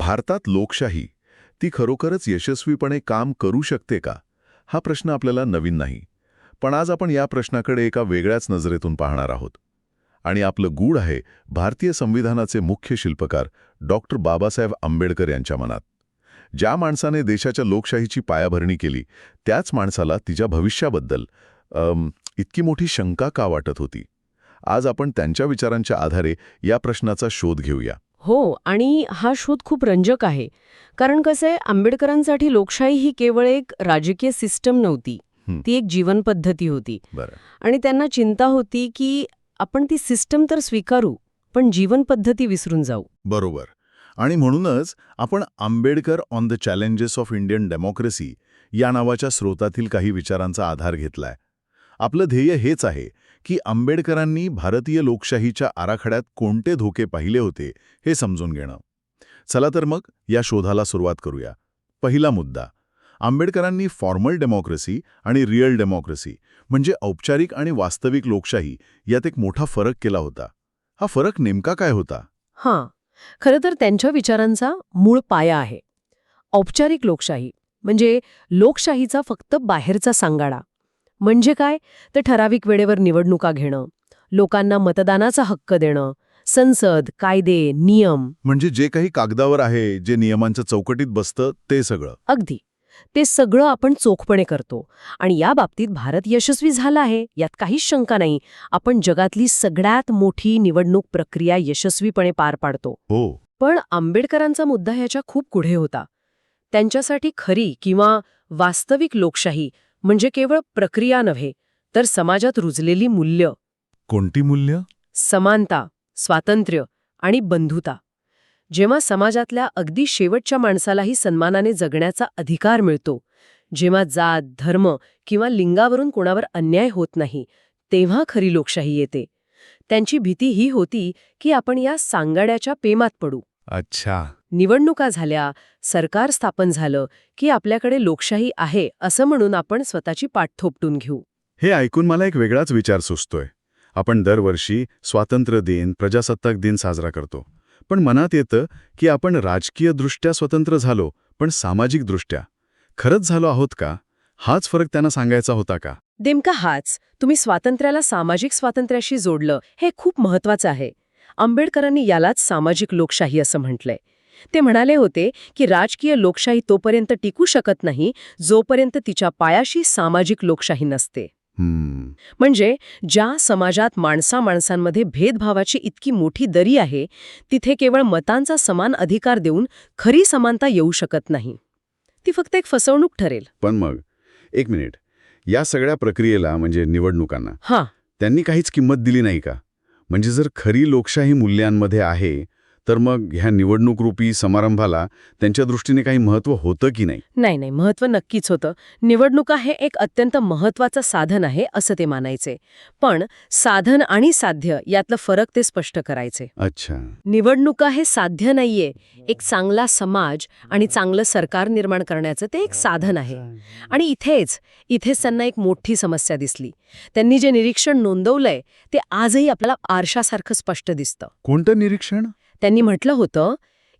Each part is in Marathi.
भारतात लोकशाही ती खरोखरच यशस्वीपणे काम करू शकते का? हा प्रश्न आपल्याला नवीन नाही. पण आज आपण या प्रश्नाकडे एका वेगळ्याच नजरेतून पाहणार आहोत. आणि आपलं गूढ आहे भारतीय संविधानाचे मुख्य शिल्पकार डॉक्टर बाबासाहेब आंबेडकर यांच्या मनात. ज्या माणसाने देशाच्या लोकशाहीची पायाभरणी केली त्याच माणसाला तिच्या भविष्याबद्दल इतकी मोठी शंका का वाटत होती? आज आपण त्यांच्या विचारांच्या आधारे या प्रश्नाचा शोध घेऊया. हो आणि हा शोध खूप रंजक आहे. कारण कसं आहे आंबेडकरांसाठी लोकशाही ही केवळ एक राजकीय सिस्टम नव्हती. ती एक जीवन पद्धती होती. आणि त्यांना चिंता होती की आपण ती सिस्टम तर स्वीकारू पण जीवन पद्धती विसरून जाऊ. बरोबर. आणि म्हणूनच आपण Ambedkar on the challenges of Indian democracy या नावाच्या स्रोतातील काही विचारांचा आधार घेतलाय. आपलं ध्येय हेच आहे की आंबेडकरांनी भारतीय लोकशाहीच्या आराखड्यात कोणते धोके पाहिले होते हे समजून घेणं. चला तर मग या शोधाला सुरुवात करूया. पहिला मुद्दा आंबेडकरांनी फॉर्मल डेमोक्रेसी आणि रिअल डेमोक्रेसी म्हणजे औपचारिक आणि वास्तविक लोकशाही यात एक मोठा फरक केला होता. हा फरक नेमका काय होता? हां खरं तर त्यांच्या विचारांचा मूळ पाया आहे. औपचारिक लोकशाही म्हणजे लोकशाहीचा फक्त बाहेरचा सांगाडा. म्हणजे काय? तर ठराविक वेळेवर निवडणुका घेणं लोकांना मतदानाचा हक्क देणं संसद कायदे नियम. म्हणजे जे काही कागदावर आहे जे नियमांच्या चौकटीत बसतं ते सगळं. अगदी. ते सगळं आपण चोखपणे करतो. आणि या बाबतीत भारत यशस्वी झाला आहे यात काहीच शंका नाही. आपण जगातली सगळ्यात मोठी निवडणूक प्रक्रिया यशस्वीपणे पार पाडतो. हो. पण आंबेडकरांचा मुद्दा ह्याच्या खूप पुढे होता. त्यांच्यासाठी खरी किंवा वास्तविक लोकशाही म्हणजे केवळ प्रक्रिया नव्हे तर समाजात रुजलेली मूल्य. कोणती मूल्य? समानता स्वातंत्र्य आणि बंधुता. जेव्हा समाजातल्या अगदी शेवटच्या माणसालाही सन्मानाने जगण्याचा अधिकार मिळतो जेव्हा जात धर्म किंवा लिंगावरून कोणावर अन्याय होत नाही तेव्हा खरी लोकशाही येते. त्यांची भीती ही होती की आपण या सांगाड्याच्या पेमात पडू. अच्छा. निवडणुका झाल्या सरकार स्थापन झालं की आपल्याकडे लोकशाही आहे असं म्हणून आपण स्वतःची पाठ थोपटून घेऊ. हे ऐकून मला एक वेगळाच विचार सुचतोय. आपण दरवर्षी स्वातंत्र्य दिन प्रजासत्ताक दिन साजरा करतो. पण मनात येतं की आपण राजकीयदृष्ट्या स्वतंत्र झालो पण सामाजिकदृष्ट्या. खरंच झालो आहोत का? हाच फरक त्यांना सांगायचा होता का? नेमका हाच. तुम्ही स्वातंत्र्याला सामाजिक स्वातंत्र्याशी जोडलं हे खूप महत्वाचं आहे. आंबेडकरांनी यालाच सामाजिक लोकशाही असं म्हटलंय. ते म्हणाले होते की राजकीय लोकशाही तोपर्यंत टिकू शकत नाही जोपर्यंत तिच्या पायाशी सामाजिक लोकशाही नसते. म्हणजे ज्या समाजात माणसा माणसांमध्ये भेदभावाची इतकी मोठी दरी आहे तिथे केवळ मतांचा समान अधिकार देऊन खरी समानता येऊ शकत नाही. ती फक्त एक फसवणूक ठरेल. पण मग एक मिनिट. या सगळ्या प्रक्रियेला म्हणजे निवडणुकांना हां. त्यांनी काहीच किंमत दिली नाही का? म्हणजे जर खरी लोकशाही मूल्यांमध्ये आहे तर मग ह्या निवडणूकरूपी समारंभाला त्यांच्या दृष्टीने काही महत्त्व होतं की नाही? नाही नाही महत्त्व नक्कीच होतं. निवडणुका हे एक अत्यंत महत्त्वाचं साधन आहे असं ते मानायचे. पण साधन आणि साध्य यातलं फरक ते स्पष्ट करायचे. अच्छा. निवडणुका हे साध्य नाहीये. एक चांगला समाज आणि चांगलं सरकार निर्माण करण्याचं ते एक साधन आहे. आणि इथेच इथेच त्यांना एक मोठी समस्या दिसली. त्यांनी जे निरीक्षण नोंदवलंय ते आजही आपल्याला आरशासारखं स्पष्ट दिसतं. कोणतं निरीक्षण? त्यांनी म्हटलं होतं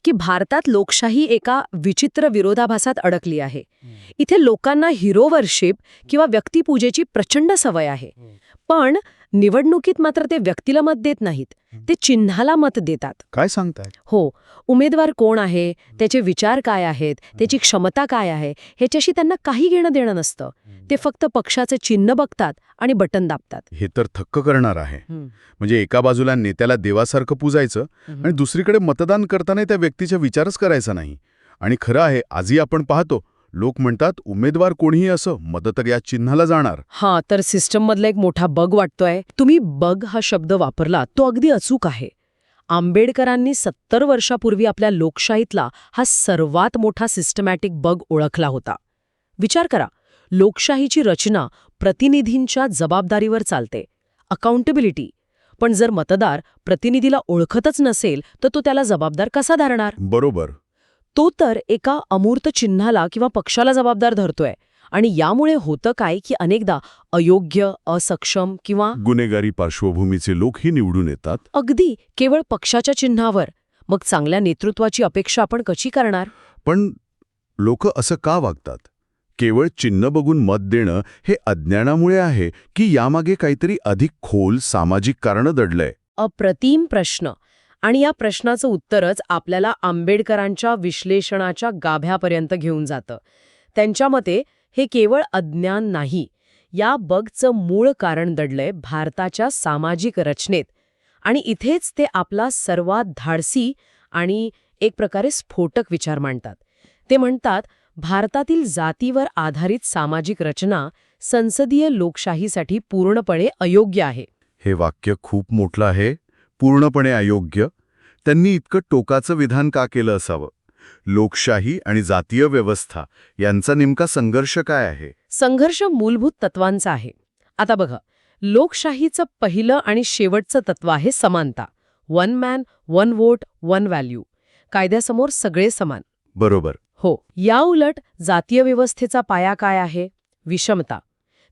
की भारतात लोकशाही एका विचित्र विरोधाभासात अडकली आहे. इथे लोकांना हिरोवरशिप किंवा व्यक्तिपूजेची प्रचंड सवय आहे. पण निवडणुकीत मात्र ते व्यक्तीला मत देत नाहीत. ते चिन्हाला मत देतात. काय सांगताय? हो उमेदवार कोण आहे? त्याचे विचार काय आहेत? त्याची क्षमता काय आहे? ह्याच्याशी त्यांना काही घेणं देणं नसतं. ते फक्त पक्षाचं चिन्ह बघतात आणि बटन दाबतात. हे तर थक्क करणार आहे. म्हणजे एका बाजूला नेत्याला देवासारखं पूजायचं आणि दुसरीकडे मतदान करताना त्या व्यक्तीचा विचारच करायचा नाही. आणि खरं आहे आजही आपण पाहतो लोक म्हणतात उमेदवार कोणीही असं मत तर या चिन्हाला जाणार. हा तर सिस्टम मधला एक मोठा बग वाटतोय. तुम्ही बग हा शब्द वापरला तो अगदी अचूक आहे. आंबेडकरांनी सत्तर वर्षापूर्वी आपल्या लोकशाहीतला हा सर्वात मोठा सिस्टमॅटिक बग ओळखला होता. विचार करा लोकशाहीची रचना प्रतिनिधींच्या जबाबदारीवर चालते. अकाउंटेबिलिटी. पण जर मतदार प्रतिनिधीला ओळखतच नसेल तर तो त्याला जबाबदार कसा धरणार? बरोबर. तो तर एका अमूर्त चिन्हाला किंवा पक्षाला जबाबदार धरतोय. आणि यामुळे होतं काय की अनेकदा अयोग्य असक्षम किंवा गुन्हेगारी पार्श्वभूमीचे लोकही निवडून येतात? अगदी केवळ पक्षाच्या चिन्हावर. मग चांगल्या नेतृत्वाची अपेक्षा आपण कशी करणार? पण लोक असं का वागतात? केवळ चिन्ह बघून मत देणं हे अज्ञानामुळे आहे की यामागे काहीतरी अधिक खोल सामाजिक कारणं दडलंय? अप्रतिम प्रश्न. आणि या प्रश्नाचं उत्तरच आपल्याला आंबेडकरांच्या विश्लेषणाच्या गाभ्यापर्यंत घेऊन जातं. त्यांच्या मते हे केवळ अज्ञान नाही या बगचं मूळ कारण दडलंय भारताच्या सामाजिक रचनेत आणि इथेच ते आपला सर्वात धाडसी आणि एक प्रकारे स्फोटक विचार मांडतात. ते म्हणतात भारतातील जातीवर आधारित सामाजिक रचना संसदीय लोकशाहीसाठी पूर्णपणे अयोग्य आहे. हे वाक्य खूप मोठलं आहे. पूर्णपणे अयोग्य त्यांनी इतकं टोकाचं विधान का केलं असावं? लोकशाही आणि जातीय व्यवस्था यांचा नेमका संघर्ष काय आहे? संघर्ष मूलभूत तत्वांचा आहे. आता बघा लोकशाहीचं पहिलं आणि शेवटचं तत्व आहे समानता. One man one vote one value कायद्यासमोर सगळे समान. बरोबर. हो या उलट जातीय व्यवस्थेचा पाया काय आहे? विषमता.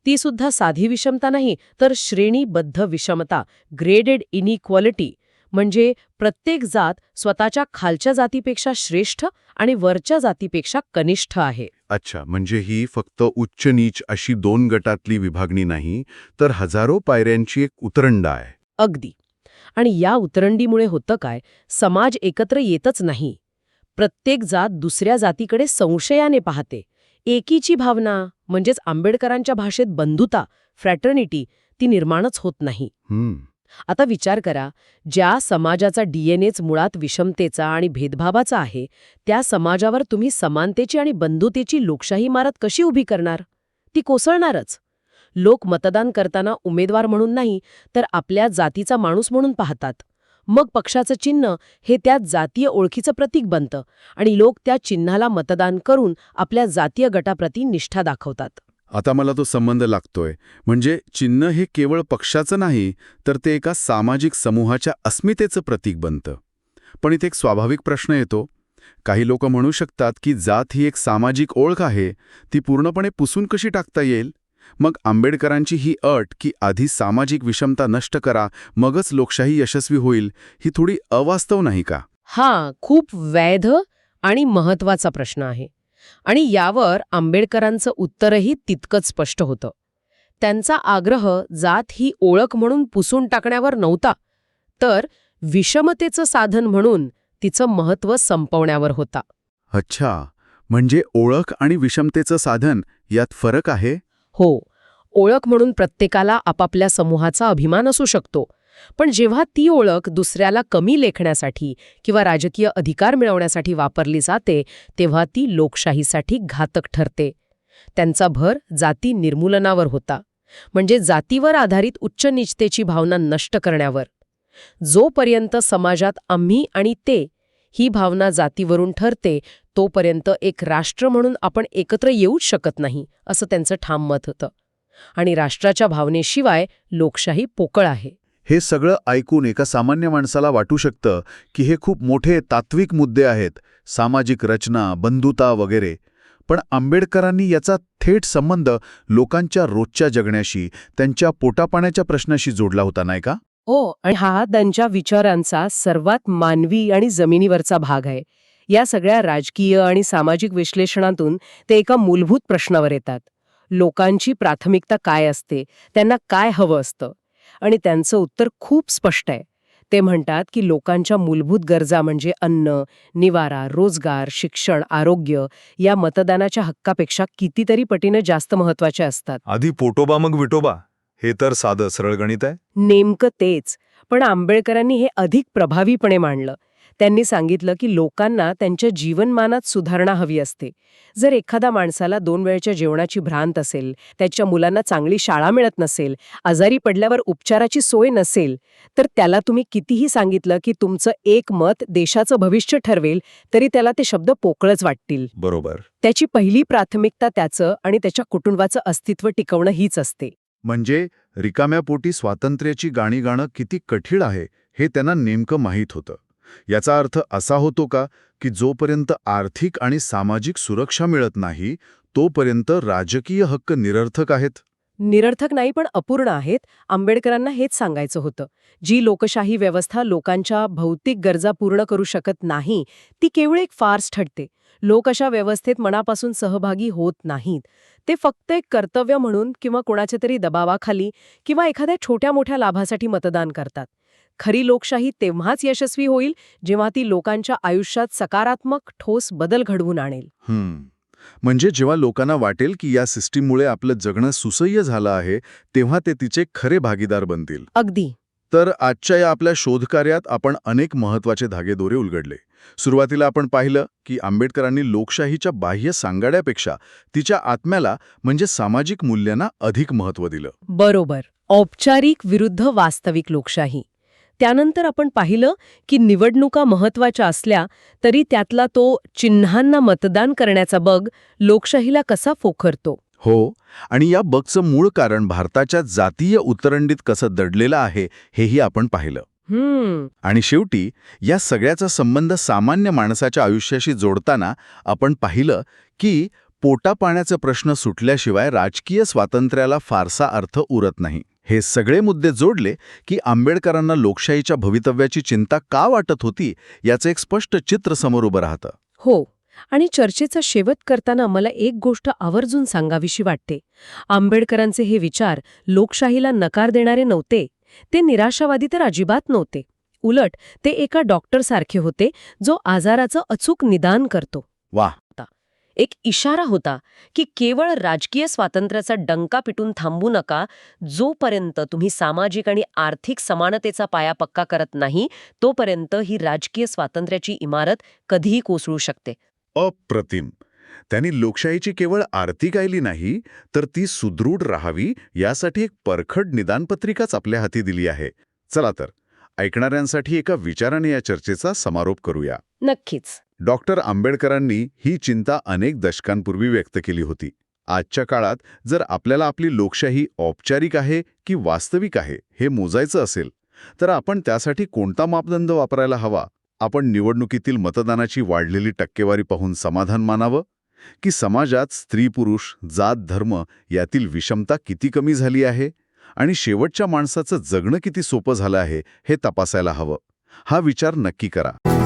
ती सुद्धा साधी विषमता नाही तर श्रेणीबद्ध विषमता ग्रेडेड इनइक्वालिटी म्हणजे प्रत्येक जात स्वतःच्या खालच्या जातीपेक्षा श्रेष्ठ आणि वरच्या जातीपेक्षा कनिष्ठ आहे. अच्छा म्हणजे ही फक्त उच्च नीच अशी दोन गटातली विभागणी नाही तर हजारो पायऱ्यांची एक उतरंडा आहे. अगदी. आणि या उतरंडीमुळे होतं काय समाज एकत्र येतच नाही. प्रत्येक जात दुसऱ्या जातीकडे संशयाने पाहते. एकीची भावना म्हणजेच आंबेडकरांच्या भाषेत बंधुता फ्रॅटर्निटी ती निर्माणच होत नाही. आता विचार करा ज्या समाजाचा डीएनएच मुळात विषमतेचा आणि भेदभावाचा आहे त्या समाजावर तुम्ही समानतेची आणि बंधुतेची लोकशाही इमारत कशी उभी करणार? ती कोसळणारच. लोक मतदान करताना उमेदवार म्हणून नाही तर आपल्या जातीचा माणूस म्हणून पाहतात. मग पक्षाचं चिन्ह हे त्या जातीय ओळखीचं प्रतीक बनतं आणि लोक त्या चिन्हाला मतदान करून आपल्या जातीय गटाप्रती निष्ठा दाखवतात. आता मला तो संबंध लागतोय. म्हणजे चिन्ह हे केवळ पक्षाचं नाही तर ते एका सामाजिक समूहाच्या अस्मितेचं प्रतीक बनतं. पण इथे एक स्वाभाविक प्रश्न येतो. काही लोक म्हणू शकतात की जात ही एक सामाजिक ओळख आहे ती पूर्णपणे पुसून कशी टाकता येईल? मग आंबेडकरांची ही अट की आधी सामाजिक विषमता नष्ट करा मगच लोकशाही यशस्वी होईल ही थोडी अवास्तव नाही का? हा खूप वैध आणि महत्त्वाचा प्रश्न आहे. आणि यावर आंबेडकरांचं उत्तरही तितकंच स्पष्ट होतं. त्यांचा आग्रह जात ही ओळख म्हणून पुसून टाकण्यावर नव्हता तर विषमतेचं साधन म्हणून तिचं महत्त्व संपवण्यावर होता. अच्छा म्हणजे ओळख आणि विषमतेचं साधन यात फरक आहे? हो ओळख म्हणून प्रत्येकाला आपापल्या समूहाचा अभिमान असू शकतो. पण जेव्हा ती ओळख दुसऱ्याला कमी लेखण्यासाठी किंवा राजकीय अधिकार मिळवण्यासाठी वापरली जाते तेव्हा ती लोकशाहीसाठी घातक ठरते. त्यांचा भर जाती निर्मूलनावर होता. म्हणजे जातीवर आधारित उच्च निचतेची भावना नष्ट करण्यावर. जोपर्यंत समाजात आम्ही आणि ते ही भावना जातीवरून ठरते तोपर्यंत एक राष्ट्र म्हणून आपण एकत्र येऊच शकत नाही असं त्यांचं ठाम मत होतं. आणि राष्ट्राच्या भावनेशिवाय लोकशाही पोकळ आहे. हे सगळं ऐकून एका सामान्य माणसाला वाटू शकतं की हे खूप मोठे तात्विक मुद्दे आहेत सामाजिक रचना बंधुता वगैरे. पण आंबेडकरांनी याचा थेट संबंध लोकांच्या रोजच्या जगण्याशी त्यांच्या पोटापाण्याच्या प्रश्नाशी जोडला होता नाही का? हो आणि हा त्यांच्या विचारांचा सर्वात मानवी आणि जमिनीवरचा भाग आहे. या सगळ्या राजकीय आणि सामाजिक विश्लेषणातून ते एका मूलभूत प्रश्नावर येतात. लोकांची प्राथमिकता काय असते? त्यांना काय हवं असतं? आणि त्यांचं उत्तर खूप स्पष्ट आहे. ते म्हणतात की लोकांच्या मूलभूत गरजा म्हणजे अन्न निवारा रोजगार शिक्षण आरोग्य या मतदानाच्या हक्कापेक्षा कितीतरी पटीनं जास्त महत्त्वाच्या असतात. आधी पोटोबा मग विटोबा. हे तर साधं सरळ गणित आहे? नेमकं तेच. पण आंबेडकरांनी हे अधिक प्रभावीपणे मांडलं. त्यांनी सांगितलं की लोकांना त्यांच्या जीवनमानात सुधारणा हवी असते. जर एखाद्या माणसाला दोन वेळच्या जेवणाची भ्रांत असेल त्याच्या मुलांना चांगली शाळा मिळत नसेल आजारी पडल्यावर उपचाराची सोय नसेल तर त्याला तुम्ही कितीही सांगितलं की तुमचं एक मत देशाचं भविष्य ठरवेल तरी त्याला ते शब्द पोकळच वाटतील. बरोबर. त्याची पहिली प्राथमिकता त्याचं आणि त्याच्या कुटुंबाचं अस्तित्व टिकवणं हीच असते. म्हणजे रिकाम्या पोटी स्वातंत्र्याची गाणी गाणं किती कठीण आहे हे त्यांना नेमकं माहीत होतं. याचा अर्थ असा होतो का की जोपर्यंत आर्थिक आणि सामाजिक सुरक्षा मिळत नाही तोपर्यंत राजकीय हक्क निरर्थक आहेत? निरर्थक नाही पण अपूर्ण आहेत आंबेडकरांना हेच सांगायचं होतं. जी लोकशाही व्यवस्था लोकांच्या भौतिक गरजा पूर्ण करू शकत नाही ती केवळ एक फार्स ठरते. लोक अशा व्यवस्थेत मनापासून सहभागी होत नाहीत. ते फक्त एक कर्तव्य म्हणून किंवा कोणाच्या तरी दबावाखाली किंवा एखाद्या छोट्या मोठ्या लाभासाठी मतदान करतात. खरी लोकशाही तेव्हाच यशस्वी होईल जेव्हा ती लोकांच्या आयुष्यात सकारात्मक ठोस बदल घडवून आणेल. म्हणजे जेव्हा लोकांना वाटेल की या सिस्टीममुळे आपलं जगणं सुसह्य झालं आहे तेव्हा ते तिचे खरे भागीदार बनतील. अगदी. तर आजच्या या आपल्या शोधकार्यात आपण अनेक महत्त्वाचे धागेदोरे उलगडले. सुरुवातीला आपण पाहिलं की आंबेडकरांनी लोकशाहीच्या बाह्य सांगाड्यापेक्षा तिच्या आत्म्याला म्हणजे सामाजिक मूल्यांना अधिक महत्त्व दिलं. बरोबर. औपचारिक विरुद्ध वास्तविक लोकशाही. त्यानंतर आपण पाहिलं की निवडणुका महत्त्वाच्या असल्या तरी त्यातला तो चिन्हांना मतदान करण्याचा बग लोकशाहीला कसा फोखरतो हो. आणि या बगचं मूळ कारण भारताच्या जातीय उतरंडीत कसं दडलेलं आहे हेही आपण पाहिलं. आणि शेवटी या सगळ्याचा संबंध सामान्य माणसाच्या आयुष्याशी जोडताना आपण पाहिलं की पोटापाण्याचे प्रश्न सुटल्याशिवाय राजकीय स्वातंत्र्याला फारसा अर्थ उरत नाही. हे सगळे मुद्दे जोडले की आंबेडकरांना लोकशाहीच्या भवितव्याची चिंता का वाटत होती याचं एक स्पष्ट चित्र समोर उभं राहतं. हो आणि चर्चेचा शेवट करताना मला एक गोष्ट आवर्जून सांगावीशी वाटते. आंबेडकरांचे हे विचार लोकशाहीला नकार देणारे नव्हते. ते निराशावादी तर अजिबात नव्हते. उलट ते एका डॉक्टरसारखे होते जो आजाराचं अचूक निदान करतो. वाह एक इशारा होता की केवळ राजकीय स्वातंत्र्याचा डंका पिटून थांबू नका जोपर्यंत तुम्ही सामाजिक आणि आर्थिक समानतेचा पाया पक्का करत नाही तोपर्यंत ही राजकीय स्वातंत्र्याची इमारत कधीही कोसळू शकते. अप्रतिम. त्यांनी लोकशाहीची केवळ आरती गायली नाही तर ती सुदृढ राहावी यासाठी एक परखड निदानपत्रिकाच आपल्या हाती दिली आहे. चला तर ऐकणाऱ्यांसाठी एका विचाराने या चर्चेचा समारोप करूया. नक्कीच. डॉक्टर आंबेडकरांनी ही चिंता अनेक दशकांपूर्वी व्यक्त केली होती. आजच्या काळात जर आपल्याला आपली लोकशाही औपचारिक आहे की वास्तविक आहे हे मोजायचं असेल तर आपण त्यासाठी कोणता मापदंड वापरायला हवा? आपण निवडणुकीतील मतदानाची वाढलेली टक्केवारी पाहून समाधान मानावं? की समाजात स्त्री पुरुष जात धर्म यातील विषमता किती कमी झाली आहे आणि शेवटच्या माणसाचं जगणं किती सोपं झालं आहे हे तपासायला हवं. हा विचार नक्की करा.